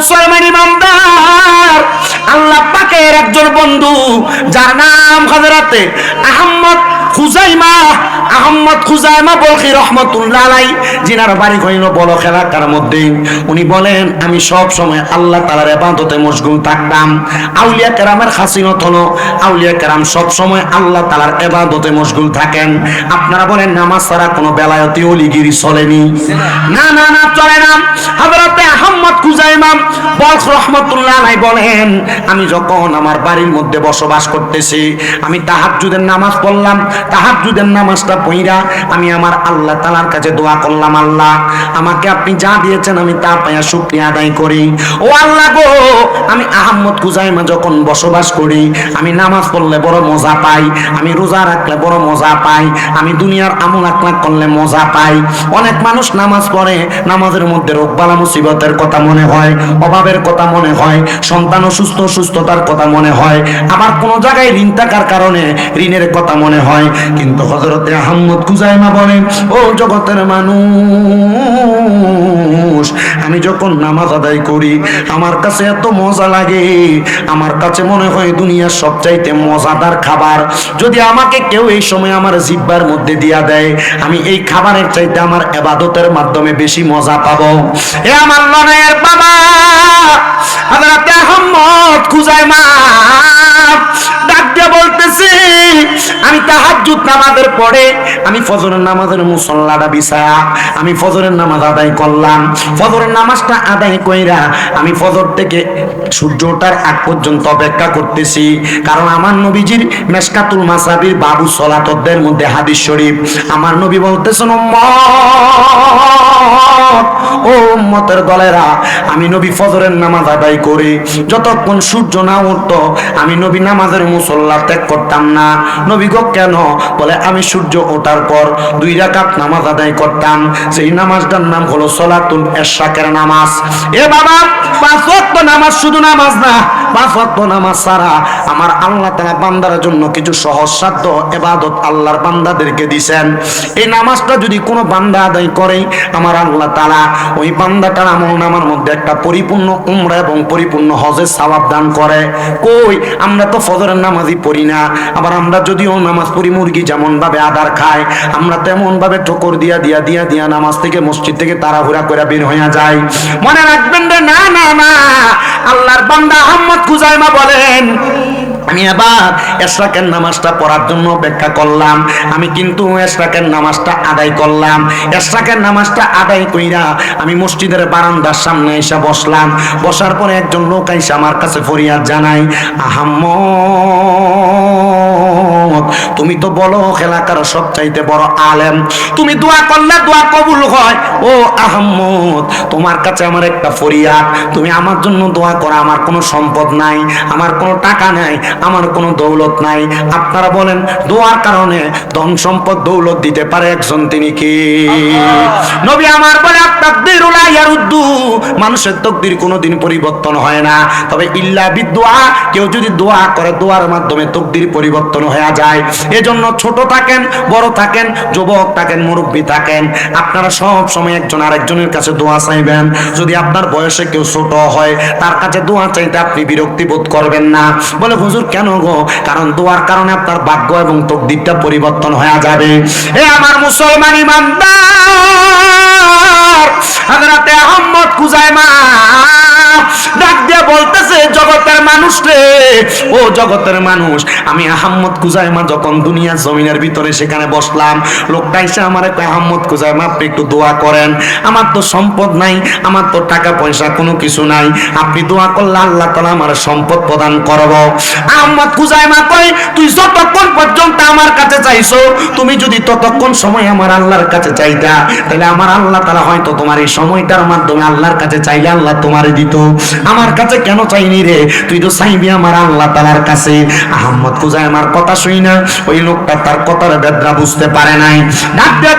মুসলমান ইমানদার আল্লাহ পাকের একজন বন্ধু যার নাম হযরতে আহমদ খুজাইমা আহমদ খুজাইমা বলখি রহমতুল্লাহ আলাই, জিনার বাড়ি হইল বড় এলাকার মধ্যে উনি বলেন, আমি সব সময় আল্লাহ তাআলার ইবাদতে মশগুল থাকতাম। আউলিয়া কেরামের খাসিনত হলো, আউলিয়া কেরাম সব সময় আল্লাহ তাআলার ইবাদতে মশগুল থাকেন। আপনারা বলেন, নামাজ ছাড়া কোনো বেলায়তি ওলিগিরি চলেনি? না না না, চলে না। হযরতে আহমদ খুজাইমা বলখ রহমতুল্লাহ আলাই বলেন, আমি যখন আমার বাড়ির মধ্যে বসবাস করতেছি, আমি তাহাজ্জুদের নামাজ পড়লাম। তাহাজ্জুদের নামাজটা পইরা আমি আমার আল্লাহ তাআলার কাছে দোয়া করলাম, আল্লাহ, আমাকে আপনি যা দিয়েছেন আমি তা পাইয়া শুকরিয়া আদায় করি। ও আল্লাহ গো, আমি আহমদ কুজাইমা যখন বসবাস করি, আমি নামাজ পড়লে বড় মজা পাই, আমি রোজা রাখলে বড় মজা পাই, আমি দুনিয়ার আমল আকলাক করলে মজা পাই। অনেক মানুষ নামাজ পড়ে, নামাজের মধ্যে রোগবালা মুসিবতের কথা মনে হয়, অভাবের কথা মনে হয়, সন্তান অসুস্থ সুস্থতার কথা মনে হয়, আবার কোনো জায়গায় ঋণ থাকার কারণে ঋণের কথা মনে হয়। কিন্তু হজরতে আহম্মদ কুজাইমা বলে ও জগতের মানুষ, আমি যখন নামাজ আদায় করি, আমার কাছে এত মজা লাগে। আমার কাছে মনে হয় দুনিয়ার সবচাইতে মজাদার খাবার। যদি আমাকে কেউ এই সময় আমার জিব্বার মধ্যে দিয়া দেয়, আমি এই খাবারের চাইতে আমার এবাদতের মাধ্যমে বেশি মজা পাবো। এ আমার লনের বাবা আহমদ খুজাইমা ডাক দিয়ে বলতেছি, আমি তাহাজ্জুদ নামাজের পরে আমি ফজরের নামাজের মুসল্লাটা বিছায়া, আমি ফজরের নামাজ আদায় করলাম। ফজরের নামাজটা আদায় কইরা আমি ফজর থেকে সূর্য ওঠার আগ পর্যন্ত অপেক্ষা করতেছি। কারণ আমার নবীজির মেশকাতুল মাসাবির বাবু সলাতদের মধ্যে হাদিস শরীফ। আমার নবী বলতেছেন ও দলেরা, আমি নবী ফজরের নামাজ আদায় করি। যতক্ষণ সূর্য না উঠতো, আমি নবী নামাজের মুসল্লা ত্যাগ করতাম না। নবী গো, কেন? বলে, আমি সূর্য ওঠার পর দুই রাকাত নামাজ আদায় করতাম। সেই নামাজটার নাম হলো সলাতুল এশাকের নামাজ। এ বাবা, পাঁচ ওয়াক্ত নামাজ শুধু নামাজ না, পাঁচ ওয়াক্ত নামাজ ছাড়া আমার আল্লাহ তাআলা বান্দার জন্য কিছু সহজ সাধ্য এবাদত আল্লাহর বান্দাদেরকে দিবেন এই নামাজটা যদি কোনো বান্দা আদায় করে, আমার আল্লাহ তাআলা ওই বান্দাটার আমল নামার মধ্যে একটা পরিপূর্ণ উমরা এবং পরিপূর্ণ হজের সওয়াব দান করে। কই, আমরা তো ফজরের নামাজই পড়ি না। আবার আমরা যদিও নামাজ পড়ি, মুরগি যেমন ভাবে আদার খায়, আমরা তেমন ভাবে ঠোকর দিয়া দিয়া দিয়া দিয়া নামাজ থেকে মসজিদ থেকে তাড়াহুড়া করে বের হইয়া যায় মনে রাখবেন রে, না না না, আল্লাহর বান্দা আহমদ কুজাইমা বলেন, আমি আবার এশরাকের নামাজটা পড়ার জন্য অপেক্ষা করলাম, আমি কিন্তু এশরাকের নামাজটা আদায় করলাম। এশরাকের নামাজটা আদায় কইরা আমি মসজিদের বারান্দার সামনে এসে বসলাম। বসার পরে একজন লোক এসে আমার কাছে ফরিয়াদ জানাই আহাম্মদ তুমি তো বলো এলাকার সবচাইতে বড় আলেম। তুমি দোয়া করলে দোয়া কবুল হয়। ও আহম্মদ তোমার কাছে আমার একটা ফরিয়াদ। তুমি আমার জন্য দোয়া করো আমার কোনো সম্পদ নাই আমার কোনো টাকা নাই আমার কোনো দৌলত নাই। আপনারা বলেন দোয়ার কারণে ধন সম্পদ দৌলত দিতে পারে একজন তিনি কি? নবী আমার বলে উদ্দু মানুষের তকদির কোনোদিন পরিবর্তন হয় না। তবে ইল্লা বিদুয়া কেউ যদি দোয়া করে দোয়ার মাধ্যমে তকদির পরিবর্তন হয়ে যায়। এজন্য ছোট থাকেন, বড় থাকেন, যুবক থাকেন, মুরব্বী থাকেন। আপনারা সব সময় একজন আরেকজনের কাছে দোয়া চাইবেন। যদি আপনার বয়সে কেউ ছোট হয়, তার কাছে দোয়া চাইতে আপনি বিরক্তি বোধ করবেন না। বলে, হুজুর, কেন গো? কারণ দোয়ার কারণে আপনার ভাগ্য এবং তকদিরটা পরিবর্তন হয়ে যাবে। এ আমার মুসলমান ইমানদার, হযরতে আহমদ কুজাইমা ডাক দিয়ে বলতেছে, জগতের মানুষ রে, ও জগতের মানুষ, আমি আহম্মদ কুজাইমা যখন দুনিয়ার জমিনের ভিতরে সেখানে বসলাম, লোকটা এসে আমার একটা আহম্মদ কুজাইমা আপনি একটু দোয়া করেন। আমার তো সম্পদ নাই, আমার তো টাকা পয়সা কোনো কিছু নাই। আপনি দোয়া করলে আল্লাহ তালা আমার সম্পদ প্রদান করব। আহম্মদ কুজাইমা কই তুই যতক্ষণ পর্যন্ত আমার কাছে চাইছো, তুমি যদি ততক্ষণ সময় আমার আল্লাহর কাছে চাইতা, তাহলে আমার আল্লাহ তালা হয়তো তোমার এই সময়টার মাধ্যমে আল্লাহর কাছে চাইলে আল্লাহ তোমার দিত। আমার কাছে কেন চাইনি রে? তুই তো চাইবি আমার আল্লাহ তালার কাছে। আহম্মদ আমার কথা শুই না ওই লোকটা তার কথার বেদরা বুঝতে পারে নাই।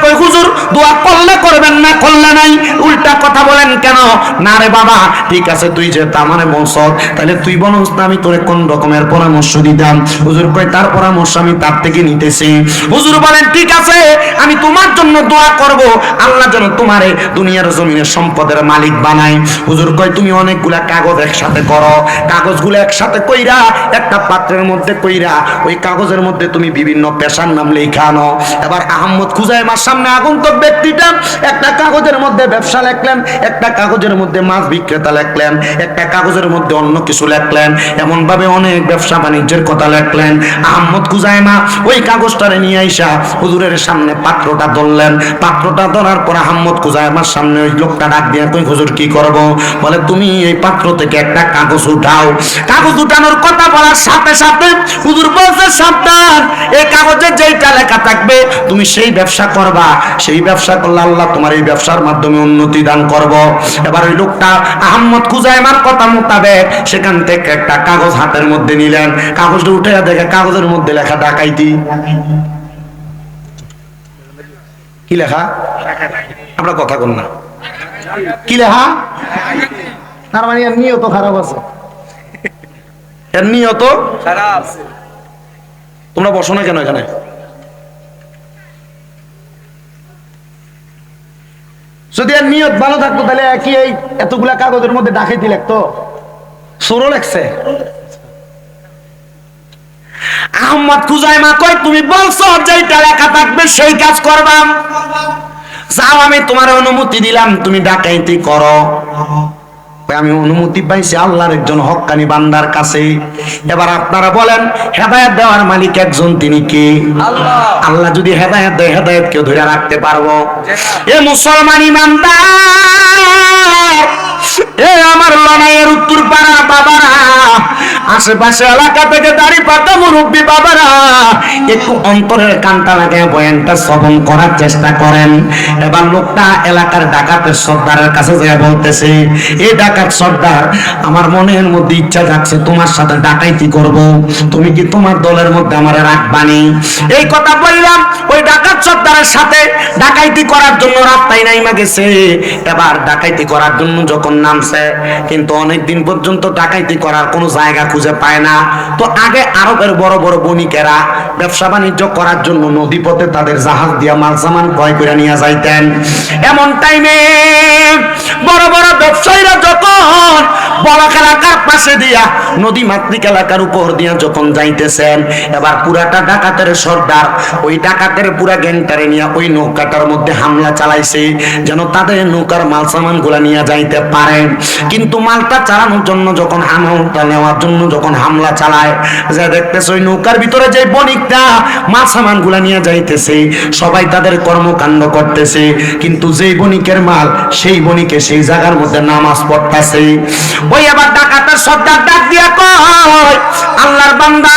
কই হুজুর, দোয়া করলে করবেন না, করলে নাই? উল্টা কথা বলেন কেন? না রে বাবা, ঠিক আছে, তুই যে তাহলে তুই বলস না, আমি তোরে কোন রকমের পরামর্শ দিতাম? হুজুর কই তার পরামর্শ আমি তার থেকে নিতেছি। হুজুর বলেন, ঠিক আছে, আমি তোমার জন্য দোয়া করব। আল্লাহ যেন তোমারে দুনিয়ার জমিনের সম্পদের মালিক বানাই হুজুর কয়, তুমি অনেকগুলা কাগজ একসাথে করো। কাগজগুলো একসাথে কইরা, একটা পাত্রের মধ্যে কইরা, ওই কাগজের মধ্যে তুমি বিভিন্ন পেশার নাম লেখা আনো। এবার আহম্মদ খুজাই মার সামনে আগন্তক ব্যক্তিটা একটা কাগজের মধ্যে ব্যবসা লেখলেন, একটা কাগজের মধ্যে মাছ বিক্রেতা লেখলেন, একটা কাগজের মধ্যে অন্য কিছু লেখলেন এমন ভাবে অনেক ব্যবসা বাণিজ্যের কথা লেখলেন। আহম্মদ খুজাইমা ওই কাগজটারে নিয়ে আইসা হুজুরের সামনে পাত্রটা ধরলেন। পাত্রটা ধরার পর আহম্মদ খুজাইমার সামনে ওই লোকটা ডাক দিয়ে কই হুজুর, কি করব? বলে, তুমি এই পাত্র থেকে একটা কাগজ উঠাও। কাগজ উঠানোর কথা বলার সাথে সাথে হুজুর বলছে, সাবধান! এই কাগজে যেইটা লেখা থাকবে তুমি সেই ব্যবসা করবা। সেই ব্যবসা করলে আল্লাহ তোমার এই ব্যবসার মাধ্যমে উন্নতি দান করব। এবার ওই লোকটা আহম্মদ খুজাইমার কথা মোতাবেক সেখান থেকে একটা কাগজ হাতের মধ্যে নিলেন। কাগজটা উঠে দেখে কাগজের মধ্যে লেখা ডাকাইতি। কি লেখা? আমরা কথা কন না। কি লেখা? তার মানে এর নিয়ত খারাপ আছে। এর নিয়ত? খারাপ তোমরা বসো না কেন এখানে? যদি এর নিয়ত ভালো থাকতো তাহলে কি এই এতগুলা কাগজের মধ্যে ডাকাইতি লাগতো সরো লাগছে আহমদ খুজাইমা কই তুমি বলছো যেইটা লেখা থাকবে সেই কাজ করবাম যাও আমি তোমার অনুমতি দিলাম তুমি ডাকাইতি করো। আমি অনুমতি পাইছি আল্লাহর একজন হক্কানি বান্দার কাছে এবার আপনারা বলেন হেদায়ত দেওয়ার মালিক একজন তিনি কি? আল্লাহ। আল্লাহ যদি হেদায়ত দেয় হেদায়ত কেউ ধরে রাখতে পারব। এ মুসলমান ইমানদার! আমার লড়াইয়ের উত্তর পাড়া বাবারা, আশেপাশে এলাকা থেকে মুরব্বী বাবারা, একটু অন্তরের লাগে বয়ানটা শ্রবণ করার চেষ্টা করেন। এবার লোকটা এলাকার ডাকাতের সর্দারের কাছে বলতেছে ডাকাত সর্দার, আমার মনের মধ্যে ইচ্ছা যাচ্ছে তোমার সাথে ডাকাইতি করব? তুমি কি তোমার দলের মধ্যে আমার রাখবানি? এই কথা বললাম, ওই ডাকাত সর্দারের সাথে ডাকাইতি করার জন্য রাস্তায় নাইমা গেছে। এবার ডাকাইতি করার জন্য যখন নামছে, কিন্তু অনেক দিন পর্যন্ত ডাকাইতি করার কোনো জায়গা খুঁজে পায় না। তো আগে আরবের বড় বড় বণিকেরা ব্যবসা বাণিজ্য করার জন্য নদীপথে তাদের জাহাজ দিয়া মাল সামান ক্রয় করে নিয়ে যাইতেন। এমন টাইমে বড় বড় ব্যবসায়ীরা যখন বড় এলাকার পাশে দিয়া নদী মাতৃক এলাকার উপর দিয়া যখন যাইতেছেন, এবার পুরাটা ডাকাতের সর্দার, ওই ডাকাতের পুরা গ্যাংটারে নিয়ে ওই নৌকাটার মধ্যে হামলা চালাইছে, যেন তাদের নৌকার মাল সামানগুলা নিয়ে যাইতে পারে কিন্তু মালটা চালানোর জন্য যখন হামলা নেওয়ার জন্য যখন হামলা চালায়, যে দেখতেছে ওই নৌকার ভিতরে যে বণিকটা মাল সামানগুলা নিয়ে যাইতেছে, সবাই তাদের কর্মকাণ্ড করতেছে, কিন্তু যেই বণিকের মাল সেই বণিকে সেই জায়গার মধ্যে নামাজ পড়তেছে। ওই আবার ডাকাতের সর্দার ডাক দিয়া কয়, আল্লাহর বান্দা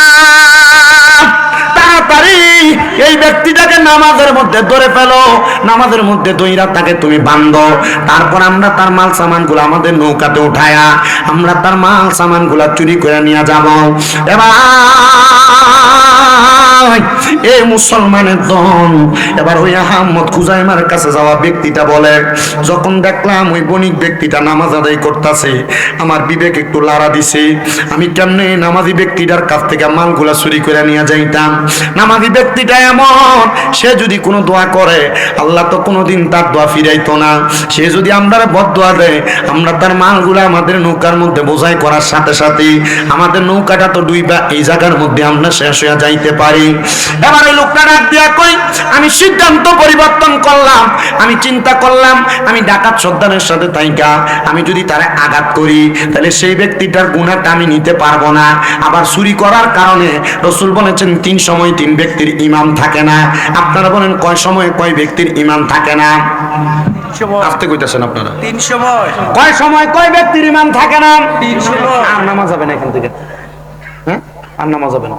এই ব্যক্তিটাকে নামাজের মধ্যে ধরে ফেলো। নামাজের মধ্যে দইরা তাকে তুমি বান্ধো। তারপর আমরা তার মাল সামানগুলো আমাদের নৌকাতে উঠায়া, আমরা তার মাল সামানগুলা চুরি করে নিয়ে যাব। এবার এই মুসলমানের দন এবার ওই খুজাইমার কাছে যাওয়া ব্যক্তিটা বলে, যখন দেখলাম ওই বণিক ব্যক্তিটা নামাজ আদায় করতেছে, আমার বিবেক একটু লাড়া দিছে। আমি কেমনে নামাজি ব্যক্তিটার কাছ থেকে মালগুলা চুরি করে নিয়ে যাইতাম? নামাজি ব্যক্তিটা এমন, সে যদি কোনো দোয়া করে, আল্লাহ তো কোনোদিন তার দোয়া ফিরাইতো না। সে যদি আমরা বদোয়া দেয়, আমরা তার মালগুলা আমাদের নৌকার মধ্যে বোঝাই করার সাথে সাথে, আমাদের নৌকাটা তো ডুইবা এই জায়গার মধ্যে আমরা শেষ হয়ে যাইতে পারি। এবার ওই লোকটা ডাক দিয়া কই আমি সিদ্ধান্ত পরিবর্তন করলাম আমি চিন্তা করলাম আমি ডাকাত সর্দারের সাথে তাইকা আমি যদি তারে আঘাত করি তাহলে সেই ব্যক্তিটার গুণাটা আমি নিতে পারব না। আবার চুরি করার কারণে রসুল বলেছেন তিন সময় তিন ব্যক্তির ইমাম থাকে না। আপনারা বলেন কয় সময় কয় ব্যক্তির ইমাম থাকে না? আসতে কইতেছেন আপনারা। তিন সময়। কয় সময় কয় ব্যক্তির ইমাম থাকে না? তিন সময়। আর নামাজ হবে না এখান থেকে। হ্যাঁ? আর নামাজ হবে না।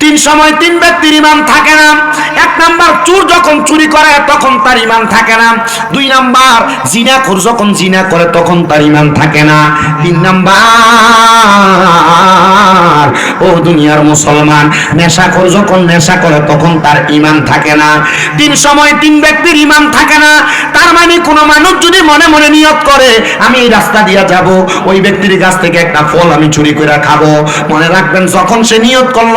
তিন সময় তিন ব্যক্তির ইমান থাকে না। এক নাম্বার, চুর যখন চুরি করে, তখন তার ইমান থাকে না। দুই নাম্বার, জিনাখোর যখন জিনা করে, তখন তার ইমান থাকে না। তিন নাম্বার, ও দুনিয়ার মুসলমান, নেশাখোর যখন নেশা করে, তখন তার ইমান থাকে না। তিন সময় তিন ব্যক্তির ইমান থাকে না। তার মানে কোনো মানুষ যদি মনে মনে নিয়ত করে, আমি এই রাস্তা দিয়া যাব, ওই ব্যক্তির কাছ থেকে একটা ফল আমি চুরি করে খাব। মনে রাখবেন, যখন সে নিয়ত করল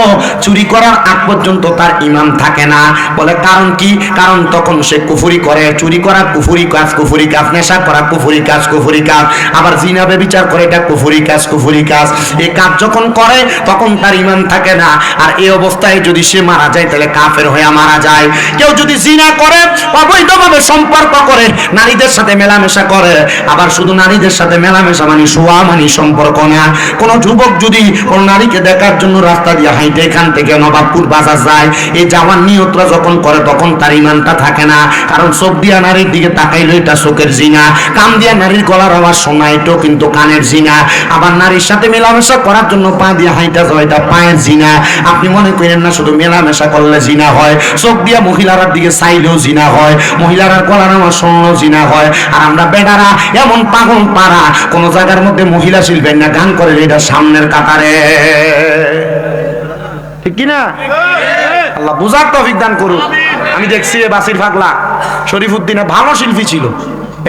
চুরি করার আগ পর্যন্ত তার ইমান থাকে না। বলে কারণ কি? কারণ তখন সে কুফুরি করে। চুরি করা কুফুরি কাজ কুফুরি কাজ। নেশা করা কুফুরি কাজ কুফুরি কাজ। আবার জিনাবে বিচার করে এটা কুফুরি কাজ কুফুরি কাজ। এই কাজ যখন করে, তখন তার ইমান থাকে না। আর এই অবস্থায় যদি সে মারা যায়, তাহলে কাফের হয়ে মারা যায়। কেউ যদি জিনা করে, অবৈধভাবে সম্পর্ক করে, নারীদের সাথে মেলামেশা করে, আবার শুধু নারীদের সাথে মেলামেশা মানে শোয়া মানে সম্পর্ক না। কোন যুবক যদি কোন নারীকে দেখার জন্য রাস্তা দিয়ে হাইটে এখান থেকে নবাবপুর বাজার যায়। এই যাওয়ার নিয়তরা যখন করে, তখন তার ইমানটা থাকে না। কারণ চোখ দিয়া নারীর দিকে তাকাইলো, এটা চোখের জিনা। কান দিয়া নারীর গলার আওয়াজ শোনা, এটাও কিন্তু কানের জিনা। আবার নারীর সাথে মেলামেশা করার জন্য পা দিয়ে হাইটা যায় এটা পায়ের জিনা। আপনি মনে করেন না, শুধু মেলামেশা করলে জিনা হয়। চোখ দিয়া মহিলার দিকে চাইলেও জিনা হয়। মহিলার গলার আওয়াজ শুনলেও জিনা হয়। আর আমরা বেটারা এমন পাগল পাড়া। কোন জায়গার মধ্যে মহিলা শিল্পের না, গান করে এটা সামনের কাতারে। ঠিক কি না আল্লাহ বুঝার তৌফিক দান করুন আমি দেখছি বাসির ফাগলা শরীফুদ্দিনে ভালো শিল্পী ছিল।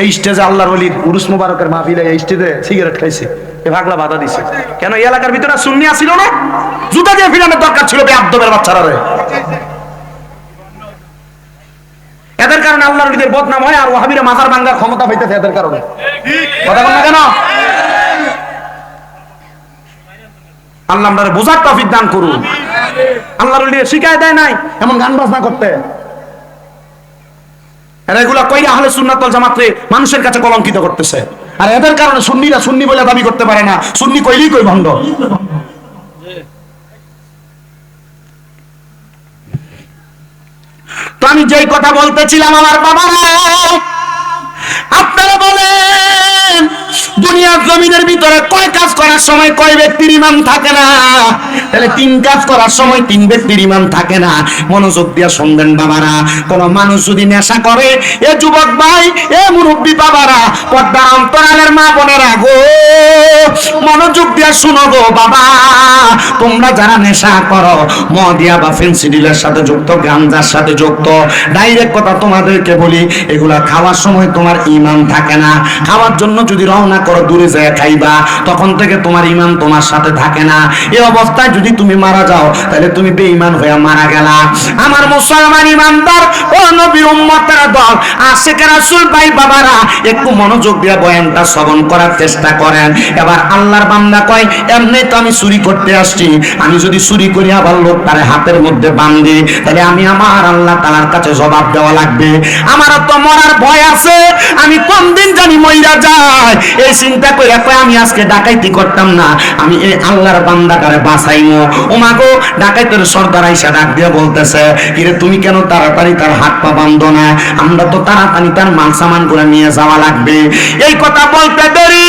এই স্টেজে আল্লাহর অলির উরুস মুবারকের মাহফিলে এই স্টেজে সিগারেট খাইছে। এ ভাগলা বাধা দিছে। কেন, এই এলাকার ভিতরে সুন্নি আসিল না? জুতা দিয়ে ফিরানোর দরকার ছিল বেআব্দবের বাচ্চারা রে। এদের কারণে আল্লাহর অলিদের বদনাম হয় আর ওহাবিরা মাথার ভাঙ্গার ক্ষমতা পাইতেছে এদের কারণে। কথা বল কেন? আল্লাহ আমরা বোঝার তফিক দান করুন। আল্লাহর শিখায় দেয় নাই এমন গান বাজনা করতে। এরা এগুলা কই আহলে সুন্নাত ওয়াল জামাতে মানুষের কাছে কলঙ্কিত করতেছে। আর এদের কারণে সুন্নিরা সুন্নি বলে দাবি করতে পারে না। সুন্নি কইলেই কই ভণ্ড। তো আমি যেই কথা বলতেছিলাম আমার বাবারা আপনারা বলেন দুনিয়ার জমিনের ভিতরে কয় কাজ করার সময় কয় ব্যক্তির ইমান থাকে না? তাহলে তিন কাজ করার সময় তিন ব্যক্তির ইমান থাকে না। মনোযোগ দিয়া শুনবেন বাবারা, কোন মানুষ যদি নেশা করে, এ যুবক ভাই, এ মুরব্বী বাবারা, পর্দার অন্তরালের মা বোনেরা গো, মনোযোগ দিয়া শুনো গো বাবা। তোমরা যারা নেশা করো মদিয়া বা ফেন্সিডিলের সাথে যুক্ত, গাঞ্জার সাথে যুক্ত, ডাইরেক্ট কথা তোমাদেরকে বলি, এগুলা খাওয়ার সময় তোমার ইমান থাকে না। খাওয়ার জন্য যদি রওনা করো, দূরে যায় খাইবা। তখন থেকে তোমার ইমান তোমার সাথে থাকে না। এই অবস্থায় যদি তুমি মারা যাও, তাহলে তুমি বেঈমান হয়ে মারা গেলা। আমার মুসলমান ইমানদার ও নবীর উম্মতের দল, আশেখ রাসূল ভাই বাবারা, একটু মনোযোগ দিয়ে বয়ানটা শ্রবণ করার চেষ্টা করেন। এবার আল্লাহর বান্দা কয়, এমনি তো আমি চুরি করতে আসছি। আমি যদি চুরি করি আবার লোক তারে হাতের মধ্যে বান্ধি তাহলে আমি আমার আল্লাহ তালার কাছে জবাব দেওয়া লাগবে। আমার তো মরার ভয় আছে। আমি কোন দিন জানি মইরা যায়। এই চিন্তা করে আমি আজকে ডাকাইতি করতাম না, আমি এই আল্লাহর বান্দাটারে বাঁচাইমো। ওমা গো ডাকাইতের সর্দার আইসা ডাক দিয়ে বলতেছে, কিরে, তুমি কেন তাড়াতাড়ি তার হাত পা বান্ধ না? আমরা তো তাড়াতাড়ি তার মাল সামান করে নিয়ে যাওয়া লাগবে। এই কথা বলতে দেরি।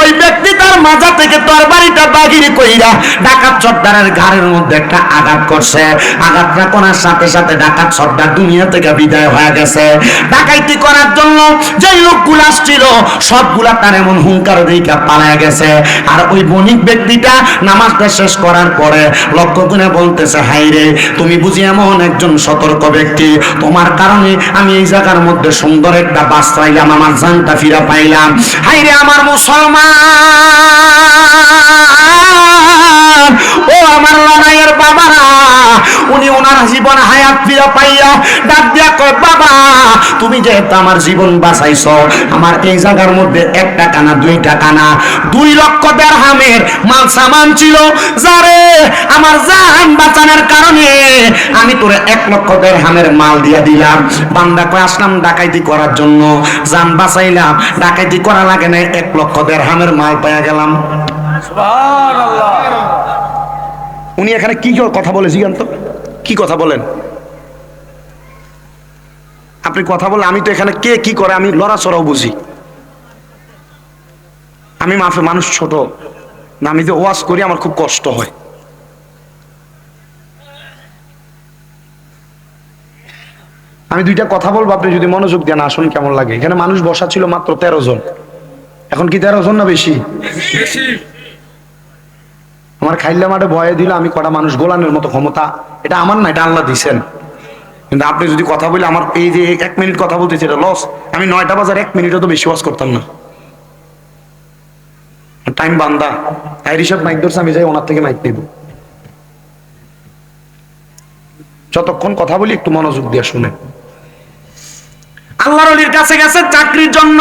ওই ব্যক্তি তার মাজা থেকে তরবারিটা বাগিরি কইরা ডাকাত সর্দারের ঘাড়ের মধ্যে একটা আঘাত করছে। আঘাতটা করার সাথে সাথে ডাকাত সর্দার দুনিয়া থেকে বিদায় হয়ে গেছে। ডাকাইতি করার জন্য যে লোকগুলো আসছিল সবগুলা তার এমন হুঙ্কার দিকে পালায় গেছে। আর ওই বণিক ব্যক্তিটা নামাজটা শেষ করার পরে লক্ষ্য করে বলতেছে হাই রে, তুমি বুঝি এমন একজন সতর্ক ব্যক্তি। তোমার কারণে আমি এই জায়গার মধ্যে সুন্দর একটা বাস পাইলাম আমার জানটা ফিরা পাইলাম। হাই রে, আমার মুসলমান! উনি ওনার জীবন হায়াত ফিরা পাইয়া ডাক দিয়া কয় বাবা তুমি যেহেতু আমার জীবন বাঁচাইছো আমার এই জায়গার মধ্যে এক টাকা না দুই টাকা না দুই লক্ষ দেড়হামের মাল সামান ছিল। যারে আমার জান বাঁচানোর কারণে আমি তোরে এক লক্ষ দেড়হামের মাল দিয়া দিলাম। বান্দা কয় আসলাম ডাকাইতি করার জন্য। জান বাঁচাইলাম ডাকাইতি করা লাগে না এক লক্ষ দেড়হামের মাল পাইয়া গেলাম। সুবহানাল্লাহ। উনি এখানে কি কথা বলে জিগান্ত কি কথা বলেন? আপনি কথা বলেন আমি তো এখানে কে কি করে আমি লড়াচড়াও বুঝি। আমি মাফে মানুষ ছোট, না আমি যে ওয়াজ করি আমার খুব কষ্ট হয়। আমি দুইটা কথা বলব, আপনি যদি মনোযোগ দেন আসুন, কেমন লাগে? এখানে মানুষ বসা ছিল মাত্র তেরো জন। এখন কি তেরো জন না বেশি। আমার খাইল্লা মাঠে ভয়ে দিল, আমি কটা মানুষ গোলানের মতো ক্ষমতা। এটা আমার না, এটা আল্লাহ দিছেন। কিন্তু আপনি যদি কথা বলে আমার এই যে এক মিনিট কথা বলতেছি, এটা লস আমি নয়টা বাজার এক মিনিটও তো বেশি ওয়াজ করতাম না। টাইম বান্দা। তাই ঋষভ মাইক ধরছে, আমি যাই, ওনার থেকে মাইক নেব। যতক্ষণ কথা বলি, একটু মনোযোগ দিয়ে শুনে আল্লাহর কাছে গেছে চাকরির জন্য।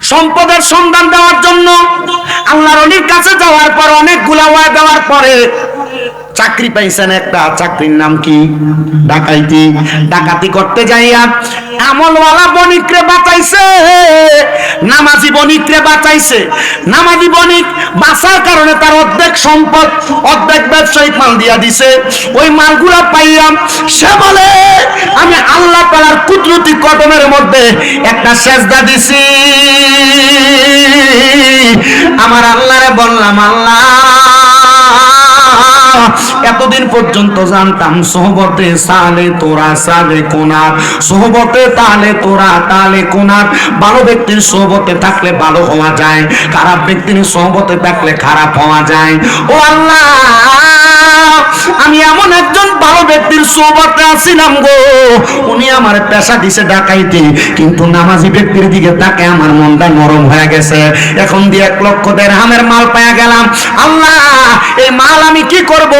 সম্পদের সন্ধান দেওয়ার জন্য। আল্লাহর অলির কাছে যাওয়ার পর অনেকগুলা দেওয়ার পরে চাকরি পাইছেন একটা, চাকরির নাম কি? ডাকাইতি। ডাকাতি করতে যাইয়া আমলওয়ালা বণিকরে বাঁচাইছে। নামাজি বণিকরে বাঁচাইছে। নামাজি বণিক বাঁচার কারণে তার অর্ধেক সম্পদ, অর্ধেক ব্যবসায়িক মাল দিয়া দিছে। ওই মালগুলা পাইয়াম। সে বলে, আমি আল্লাহ তালার কুদরতি কদমের মধ্যে একটা সেজদা দিছি। আমার আল্লাহরে বললাম, আল্লাহ পর্যন্ত জানতাম, সোহবতে সালে তোরা সালে কোনার। সোহবতে তালে তোরা, তালে কোনার। ভালো ব্যক্তির সোহবতে থাকলে ভালো হওয়া যায়, খারাপ ব্যক্তির সোহবতে থাকলে খারাপ হওয়া যায়। ও আল্লাহ! আমি এমন একজন ভালো ব্যক্তির সোহবতে আছিলাম গো। উনি আমার পেশা দিছে ডাকাইতে, কিন্তু নামাজি ব্যক্তির দিকে তাকে আমার মনটা নরম হয়ে গেছে। এখন দিয়ে এক লক্ষ দেড় হামের মাল পাওয়া গেলাম। আল্লাহ, এই মাল আমি কি করব?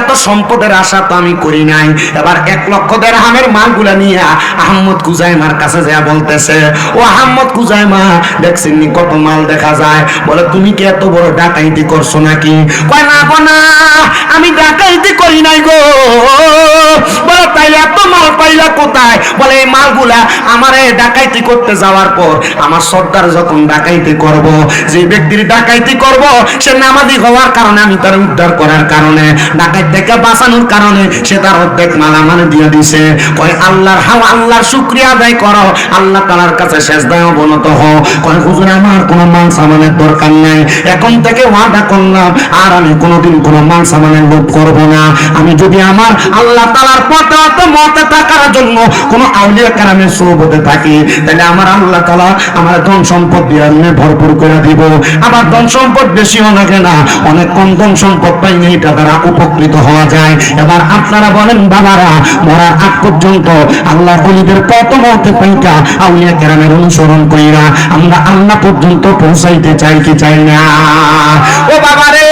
এত সম্পদের আশা তো আমি করি নাই। এবার এক লক্ষ দেড় হামের মালগুলা নিয়ে আহম্মদ কুজাইমার কাছে যা বলতেছে, ও আহম্মদ কুজাইমা, দেখছেন নি কত মাল দেখা যায়? বলে, তুমি কি এত বড় ডাকাইতি করছ নাকি? কয়, না গো, না। আমি হওয়ার কারণে, আমি তার উদ্ধার করার কারণে ডাকাইত থেকে বাঁচানোর কারণে, সে তার অর্ধেক মাল আমার দিয়ে দিছে। আল্লাহর হাওয়া আল্লাহর শুক্রিয়া আদায় করো। আল্লাহ তালার কাছে শেষ দায় অবনত হও। হুজুর, আমার কোনো মাল সামানের দরকার নাই। এখন থেকে ওয়াদা করলাম, আর আমি কোনোদিন কোনো মাল সামানের লোভ করব না। আমি যদি আমার আল্লাহ তালার পথে অত মতে থাকার জন্য কোনো আউলিয়া কারামের সৌবতে থাকি, তাহলে আমার আল্লাহ তালা আমার ধন সম্পদ দিয়ে ভরপুর করে দিব। আবার ধন সম্পদ বেশিও লাগে না অনেক কম ধন সম্পদ পাইলে এটা দ্বারা উপকৃত হওয়া যায়। এবার আপনারা বলেন, বাবারা, মরার আগ পর্যন্ত আল্লাহ অলিদের কত মতে পাইটা আউলিয়া কেরামের অনুসরণ কইরা আমরা আল্লাহ পর্যন্ত পৌঁছাইতে চাই কি চাই না? ও বাবারে,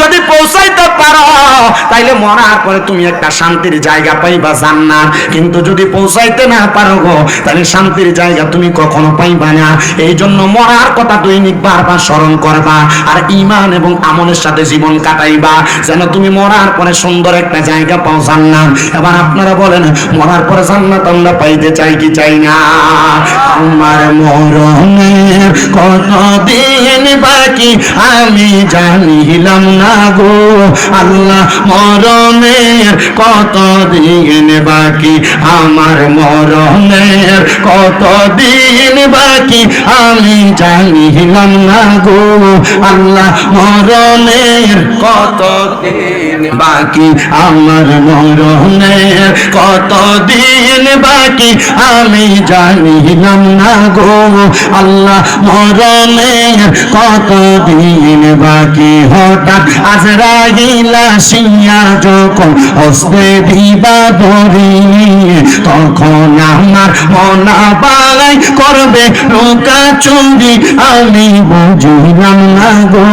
যদি পৌঁছাইতে পারো তাই তাইলে মরার পরে তুমি একটা শান্তির জায়গা পাইবা জান্নাত। কিন্তু যদি পৌঁছাইতে না পারো গো, তাহলে শান্তির জায়গা তুমি কখনো পাইবা না। এই জন্য মরার কথা দৈনিক বারবার স্মরণ করবা আর ইমান এবং আমলের সাথে জীবন কাটাইবা। যেন তুমি মরার পরে সুন্দর একটা জায়গা পাও জান্নাত। এবার আপনারা বলেন, মরার পরে জান্নাত আমরা পাইতে চাই কি চাই না? আমার মরণের কত দিন বাকি আমি জানিলাম না গো। আল্লাহ মরণের কত দিন বাকি? আমার মরণের কত দিন বাকি? আমি জানিলাম না গো, আল্লাহ মরণের কত দিন বাকি? আমার মরণের কত দিন বাকি? আমি জানিলাম না গো, আল্লাহ মরণের কত দিন বাকি? হঠাৎ আজ রাগিলা সিয়া যখন হস্তে দিবা ধরি, তখন আমার মনা বালাই করবে নৌকা চুরি। আমি বুঝিলাম না গো,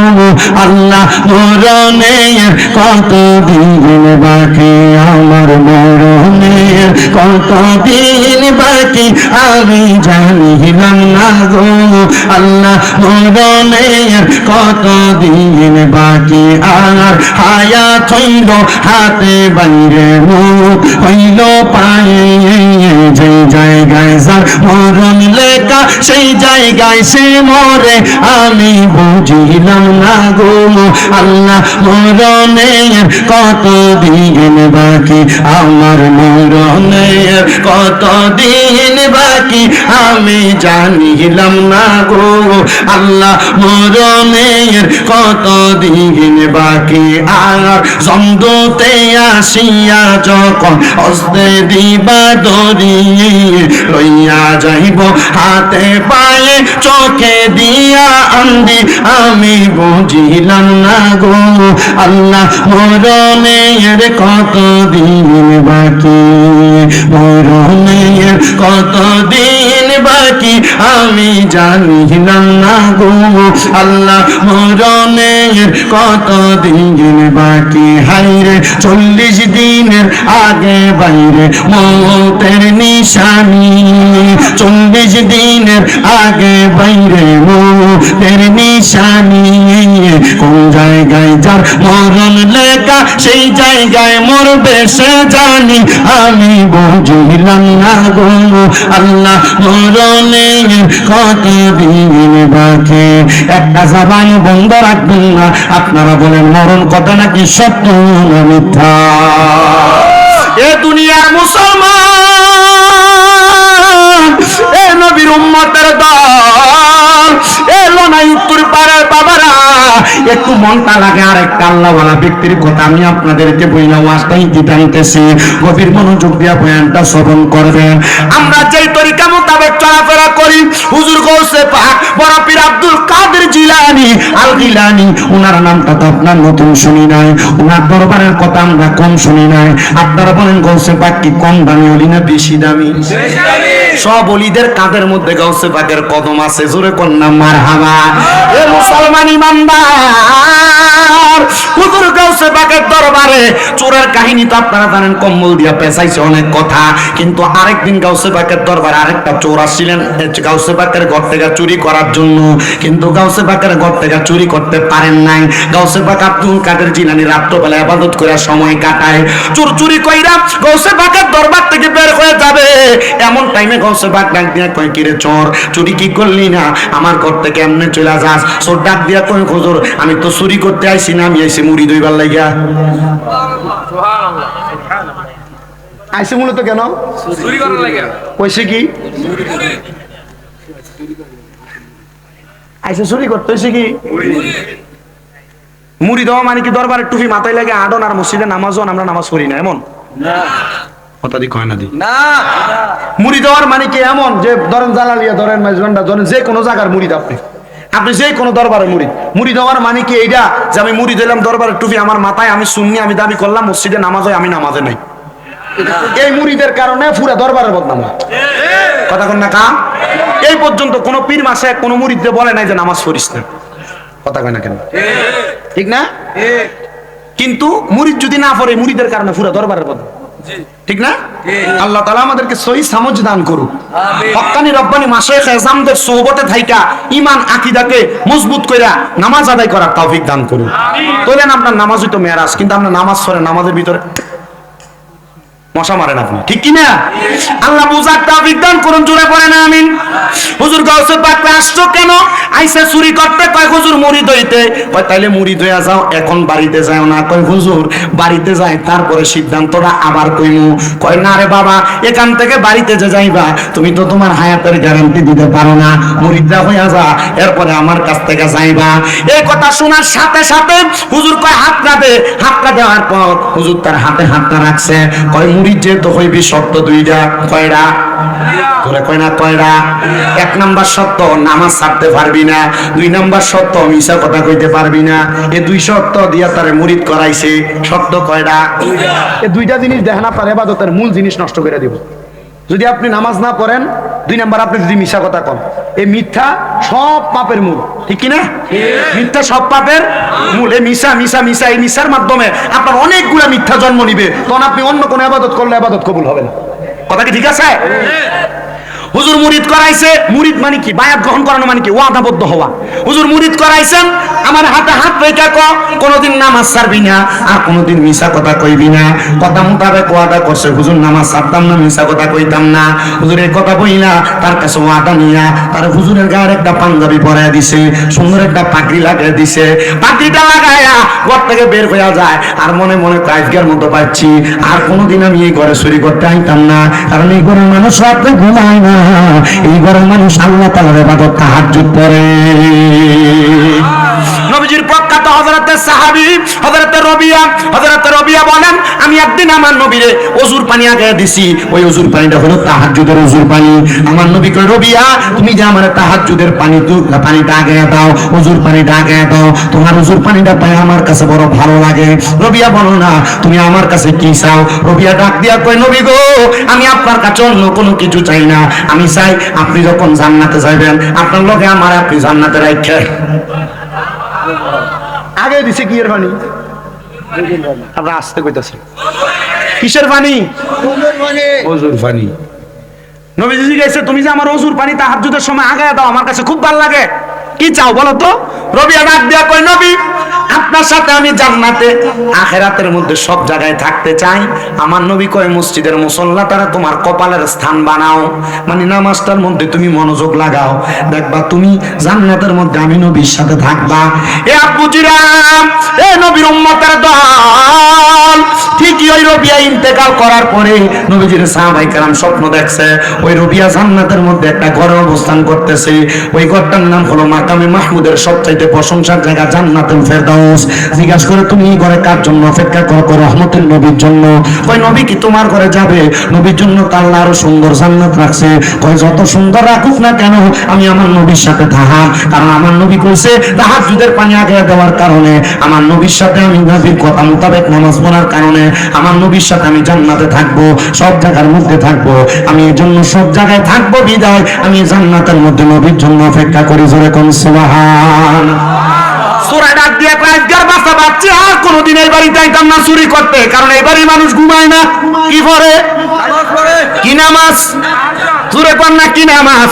আল্লাহ মরণের কত দিন বাকি? আমার মরণের কত দিন বাকি? আমি জানিলাম না গো, আল্লাহ মরণের কত দিন বাকি? আর হায়াত হইল হাতে বাইরে মন হইল পায়ে। যেই জায়গায় যার মরণ লেখা, সেই জায়গায় সে মরে আমি বুঝিলাম না গো আল্লাহ মরণের কত দিন বাকি? আমার মরণের কত দিন বাকি? আমি জানিলাম না গো আল্লাহ মরণের কত দিন বাকি? আর জমদতে আসিয়া যখন হস্তে দিবা দরিয়ে লইয়া যাইব হাতে পায়ে চোখে দিয়া আন্দি, আমি বুঝিলাম না গো। আল্লাহ মরণের কত দিন বাকি? মরণের কত দিন বাকি? আমি জানিলাম না গো। আল্লাহ মরণের কত দিন বাকি? হাইরে চল্লিশ দিনের আগে বাইরে মতের নিশানি। চল্লিশ দিনের আগে বাইরে মতের নিশানি কোন জায়গায় যার মরণ লেখা, সেই জায়গায় মরবে সে জানি। আমি বুঝিলাম না গো আল্লাহ মরণের কত দিন বাকি? একটা জাবান বন্ধ রাখবেন না, আপনারা বলেন, মরণ কথা নাকি সত্য মিথ্যা? এ দুনিয়ার মুসলমান নবীর উম্মতের দল এ লোনাই উত্তর পাড়ার বাবারা। একটু মনটা লাগে আর একটা আল্লাহওয়ালা ব্যক্তির কথা আমি আপনাদেরকে বইলা ওয়াজটা ইতি গভীর মনোযোগ দিয়া বয়ানটা শ্রবণ করবেন। আমরা যেই তরিকা মোতাবেক চলাফেরা করি হুজুর গৌসে পাক বড় পীর আব্দুল কাদের জিলানি আল জিলানি ওনার নামটা তো আপনার নতুন শুনি নাই। ওনার দরবারের কথা আমরা কম শুনি নাই। আপনারা বলেন গৌসে পাক কি কম দামি হলি না বেশি দামি? সব অলিদের কাঁধের মধ্যে গাউসে পাকের কদম আছে। জোরে কন্যা মার হামা এ মুসলমান ইমানদার হুজুর গাউসে পাকের দরবারে। চোরের কাহিনী তো আপনারা জানেন, কম্বল দিয়া পেঁচাইছে অনেক কথা। কিন্তু আরেকদিন গাউসে পাকের দরবারে আরেকটা চোর আসছিলেন, গাউসে পাকের ঘর থেকে চুরি করার জন্য। কিন্তু গাউসে পাকের ঘর থেকে চুরি করতে পারেন নাই। গাউসে পাক আব্দুল কাদের জিলানি রাত্রবেলা আবাদত করে সময় কাটায়। চোর চুরি কইরা গাউসে পাকের দরবার থেকে বের হয়ে যাবে। এমন টাইমে গৌসে বাগ ডাক দিয়া কয়, কিরে চোর, চুরি কি করলি না? আমার ঘর থেকে এমনি চলে যাস। চোর ডাক দিয়া কয়, হুজুর, আমি তো চুরি করতে আইছি না, আমি আইছি মুড়ি দইবার লাগিয়া আইসি মূলত কেন? কইছে কি? আইসে চুরি করতে কি? মুড়ি দেওয়া মানে কি দরবারের টুপি মাথায় লাগে আডন আর মসজিদে নামাজও আমরা নামাজ পড়ি না এমন? কথা দি কয় না দি। না। মুড়ি দেওয়ার মানে কি এমন? যে ধরেন জালালিয়া ধরেন মাইজবান্ডা ধরেন যে কোনো জায়গার মুড়ি আপনি আপনি যে কোনো দরবারে মুড়ি। মুড়ি দেওয়ার মানে কি এইটা যে আমি মুড়ি দিলাম দরবারের টুপি আমার মাথায়, আমি শুননি আমি দাবি করলাম, মসজিদে নামাজ হয়, আমি নামাজে নাই। এই মুড়িদের কারণে পুরা দরবারের বদনাম। কথা কন না কা এই পর্যন্ত কোন পীর মাসে কোন মুড়িদে বলে নাই যে নামাজ পড়িস না। কথা কয় না কেন? ঠিক না? কিন্তু মুড়িদ যদি না পড়ে, মুড়িদের কারণে পুরা দরবারের বদনাম। ঠিক না? আল্লাহ তালা আমাদেরকে সই সামজ দান করুক। হকানি রব্বানি মাসেখ এজামদের সোহবতে থাইকা ইমান আকিদাকে মজবুত কইরা নামাজ আদায় করার তৌফিক দান করুক। তোলেন আপনার নামাজই তো মেয়ারাজ কিন্তু আপনার নামাজ সরে নামাজের ভিতরে মশা মারেন আপনি। ঠিক কি না আল্লাহ বুঝার তৌফিক দান করুন পড়ে না আমিন। হুজুর গাউসে পাক আসছো কেন? আইসে চুরি করতে কয়, হুজুর মুড়ি দইতে কয়, তাইলে মুড়ি দইয়া যাও, এখন বাড়িতে যাও না। কয়, হুজুর, বাড়িতে যাই তারপরে সিদ্ধান্তটা আবার কইমু। কয়, না রে বাবা, এখান থেকে বাড়িতে যে যাইবা, তুমি তো তোমার হায়াতের গ্যারান্টি দিতে পারো না। মুড়িদা হইয়া যা, এরপরে আমার কাছ থেকে যাইবা। এই কথা শোনার সাথে সাথে হুজুর কয়, হাতটা হাত হাতটা দেওয়ার পর হুজুর তার হাতে হাতটা রাখছে। কয় মুড়িদ তো হইবি দুইটা, কয়রা? তোরা কয় না, কয়রা? এক নাম্বার শর্ত, নামাজ ছাড়তে পারবি না। দুই নাম্বার শর্ত মিশা কথা কইতে পারবি না। এই দুই শর্ত দিয়া তারে মুরিদ করাইছে। শর্ত কয়রা? এই দুইটা জিনিস দেখেন আপনার এবাদতের মূল জিনিস নষ্ট করে দিব। যদি আপনি নামাজ না পড়েন, দুই নাম্বার আপনি যদি মিশা কথা কন। এই মিথ্যা সব পাপের মূল। ঠিক কিনা? মিথ্যা সব পাপের মূল। এই মিশা মিশা মিশা এই মিশার মাধ্যমে আপনার অনেকগুলা মিথ্যা জন্ম নিবে। তখন আপনি অন্য কোনো আবাদত করলে আবাদত কবুল হবে না। কথা কি ঠিক আছে? হুজুর মুরিদ করাইছে, মুরিদ মানে কি? বায়াত গ্রহণ করানো মানে কি? ওয়াদাবদ্ধ হওয়া। হুজুর মুরিদ করাইছেন, আমার হাতে হাত রেখা ক, কোনোদিন নামাজ ছাড়বি না, আর কোনোদিন মিশা কথা কইবি না। কথা মোতাবেক ওয়াদা করছে, হুজুর নামাজ ছাড়তাম না মিশা কথা কইতাম না। হুজুরের কথা বইলা তার কাছে ওয়াদা নিয়া, তার হুজুরের গায়ের একটা পাঞ্জাবি পরাই দিছে, সুন্দর একটা পাগড়ি লাগিয়ে দিছে। পাগড়িটা লাগায়া ঘর থেকে বের হইয়া যায়, আর মনে মনে কাজগার মতো পাচ্ছি। আর কোনোদিন আমি এই ঘরে চুরি করতে আইতাম না, কারণ এই ঘরের মানুষ রাত্রে ঘুমায় না। এই ঘরের মানুষ আল্লাহ তালার এবাদত তাহাজ্জুদ করে রবিয়া আমার আমার কাছে বড় ভালো লাগে। রবিয়া বলো না, তুমি আমার কাছে কি চাও? রবিয়া ডাক দিয়া কই নবী গো, আমি আপনার কাছে অন্য কোনো কিছু চাই না। আমি চাই আপনি যখন জান্নাতে যাবেন আপনার লগে আমার আপনি জান্নাতে রাখেন আগে দিছে কি এর পানি আপনারা আসতে কইতাছেন কিসের পানি ওজুর পানি নবীজি গাইছে তুমি যে আমার অজুর পানি তাহাজ্জুদের সময় আগায় দাও আমার কাছে খুব ভালো লাগে। কি চাও বলো তো? রবি ডাক দিয়া কই নবী, আপনার সাথে আমি জান্নাতে, আখেরাতের মধ্যে সব জায়গায় থাকতে চাই। আমার নবী কয়, মসজিদের মুসল্লা তারা তোমার কপালের স্থান বানাও। মানে নামাজটার মধ্যে তুমি মনোযোগ লাগাও। দেখবা তুমি জান্নাতের মধ্যে আমি নবীর সাথে থাকবা। এ আব্বুজিরাম এ নবীর উম্মতের দল। ঠিকই ওই রবিয়া ইন্তেকাল করার পরে নবীজির সাহাবাই কালাম স্বপ্ন দেখছে। ওই রবিয়া জান্নাতের মধ্যে একটা ঘরে অবস্থান করতেছে। ওই ঘরটার নাম হলো মাকামে মাহমুদের সবচাইতে প্রশংসার জায়গা জান্নাতুল ফেরদাউস। জিজ্ঞাসা করে, তুমি এই ঘরে কার জন্য অপেক্ষা করো? করো রহমতুল নবীর জন্য। কই নবী কি তোমার ঘরে যাবে? নবীর জন্য তো আল্লাহ আরও সুন্দর জান্নাত রাখছে। কই যত সুন্দর রাখুক না কেন, আমি আমার নবীর সাথে থাহাম কারণ আমার নবী কইছে তাহাজ্জুদের পানি আগে দেওয়ার কারণে, আমার নবীর সাথে আমি নবীর কথা মোতাবেক নামাজ পড়ার কারণে, আমার নবীর সাথে আমি জান্নাতে থাকব, সব জায়গার মধ্যে থাকব। আমি এর জন্য সব জায়গায় থাকব বিদায়। আমি জান্নাতের মধ্যে নবীর জন্য অপেক্ষা করি। জোরে কোন সুবহান। সূরা ডাক দিয়ে আজকের বাসা বাচ্চা আর কোনোদিন এই বাড়িতে আইতাম চুরি করতে, কারণ এই মানুষ ঘুমায় না। কি করে? কি নামাজ? কর না, কি নামাজ?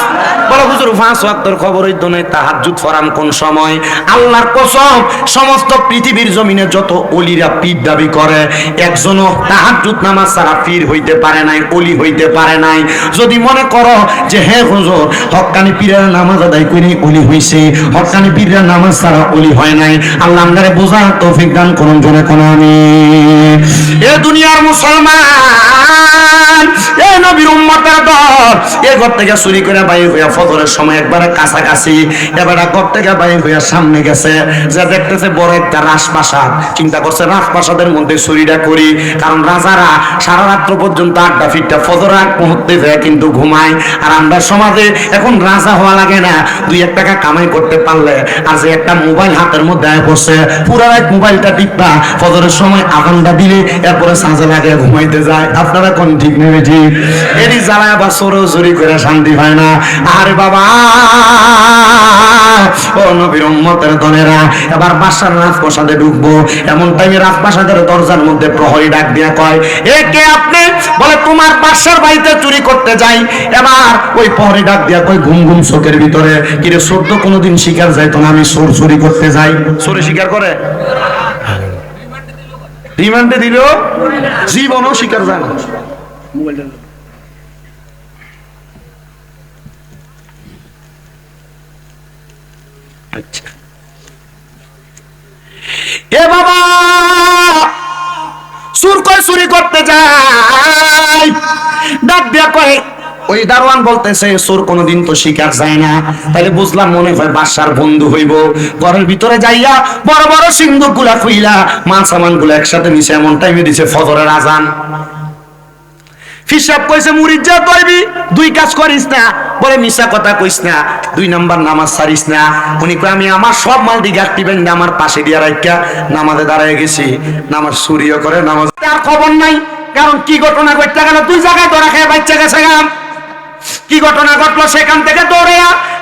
বলো হুজুর পাঁচ ওয়াক্তর খবর হইতো না তাহাজ্জুদ ফরাম কোন সময়? আল্লাহর কসম, সমস্ত পৃথিবীর জমিনে যত অলিরা পীর দাবি করে, একজনও তাহাজ্জুদ নামাজ ছাড়া পীর হইতে পারে নাই, অলি হইতে পারে নাই। যদি মনে করো যে, হে হুজুর হক্কানি পীরের নামাজ আদায় করে অলি হইছে হক্কানি পীরের নামাজ ছাড়া অলি হয় নাই। আল্লাহ আমাদের বোঝার তৌফিক দান করুন, জোরে কোন আমি এ দুনিয়ার মুসলমান এ নবীর উম্মতের দল এ ঘর থেকে চুরি করে বাইর হইয়া ফজরের সময় একবারে কাছাকাছি, এবারে ঘর থেকে বাইর হইয়া সামনে গেছে। যে দেখতেছে বড় একটা কিন্তু ঘুমায়। আর আমরা সমাজে এখন রাজা হওয়া লাগে না। দুই এক টাকা কামাই করতে পারলে আর যে একটা মোবাইল হাতের মধ্যে আয় পুরো মোবাইলটা টিপা ফজরের সময় আগানটা দিলে এরপরে সাঁজে লাগে ঘুমাইতে যায়। আপনারা কোন ঠিক নেবে ঠিক জ্বালায় আবার সরো চুরি করে শান্তি পায় না। আরে বাবা, ও নবীর উম্মতের দলেরা এবার বাসার রাজপ্রাসাদে ঢুকবো। এমন টাইমে রাজপ্রাসাদের দরজার মধ্যে প্রহরী ডাক দিয়া কয়, এ কে আপনি? বলে, তোমার বাসার বাড়িতে চুরি করতে যাই। এবার ওই প্রহরী ডাক দিয়া কয়, ঘুম ঘুম চোখের ভিতরে। কিরে চোর তো কোনোদিন শিকার যাইতো না আমি চোর চুরি করতে যাই? চোরে শিকার করে? রিমান্ডে দিলেও জীবনও শিকার যায় না। আচ্ছা। এ বাবা! সুর কয় চুরি করতে যাই ডাক দিয়া ওই দারোয়ান বলতেছে চোর কোনোদিন তো শিকার যায় না। তাহলে বুঝলাম মনে হয় বাসার বন্ধু হইব। ঘরের ভিতরে যাইয়া বড় বড় সিন্ধুকগুলা খুইলা মাল সামানগুলা একসাথে নিচে এমন টাইমে দিছে ফজরের আজান। হিসাব কইছে মুরিদ যা দুই কাজ করিস না। বলে মিশা কথা কইস না, দুই নাম্বার নামাজ সারিস না। উনি কয়, আমি আমার সব মাল দিকে একটিবেন আমার পাশে দিয়া রাখা নামাজে দাঁড়ায় গেছি। নামাজ চুরিও করে, নামাজ আর খবর নাই। কারণ কি ঘটনা ঘটতে গেল? দুই জায়গায় ধরা খেয়ে বাচ্চা গেছে গাম কি ঘটনা ঘটলো সেখান থেকে দৌড়ে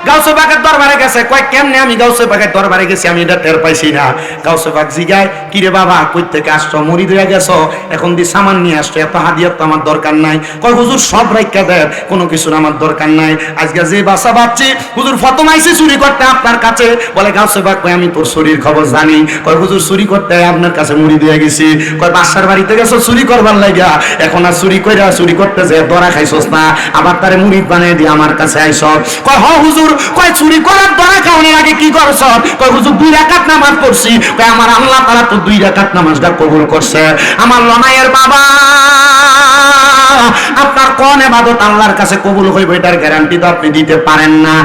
গাউসে বাগের দরবারে গেছে। কয়, কেমনে আমি গাউসে বাগের দরবারে গেছি? আমি এটা টের পাইছি না। গাউসে বাগ জিগায় কিরে বাবা কই থেকে আসছো? মুড়ি দিয়ে গেছো? এখন দি সামান নিয়ে আসছো? এত হাদিয়াত তো আমার দরকার নাই। কয়, হুজুর, সব রাইখা দেন। কোনো কিছুর আমার দরকার নাই। আজকে যে বাসা বাচ্চি হুজুর ফতম আইছি চুরি করতে আপনার কাছে। বলে গাউসে বাগ কয়, আমি তোর শরীর খবর জানি। কয়, হুজুর, চুরি করতে আপনার কাছে মুড়ি দিয়ে গেছি। কয়, বাসার বাড়িতে গেছো? চুরি করবার লাগা এখন আর চুরি কইরা চুরি করতে যে দরা খাইছস না, আবার তারে মুড়ি দিয়ে আমার কাছে আইস। কয় হ হুজুর। কয়, চুরি করার দ্বারা আগে কি কয়, হুজুর, দুই রাকাত নামাজ পড়ছি। কয়, আমার আল্লাহ তারা তো দুই রাকাত নামাজটা কবুল করছে। আমার লনাইয়ের বাবা, আপনার কোন এবাদত আল্লাহর কাছে কবুল হইবে এটার গ্যারান্টি তো আপনি দিতে পারেন না।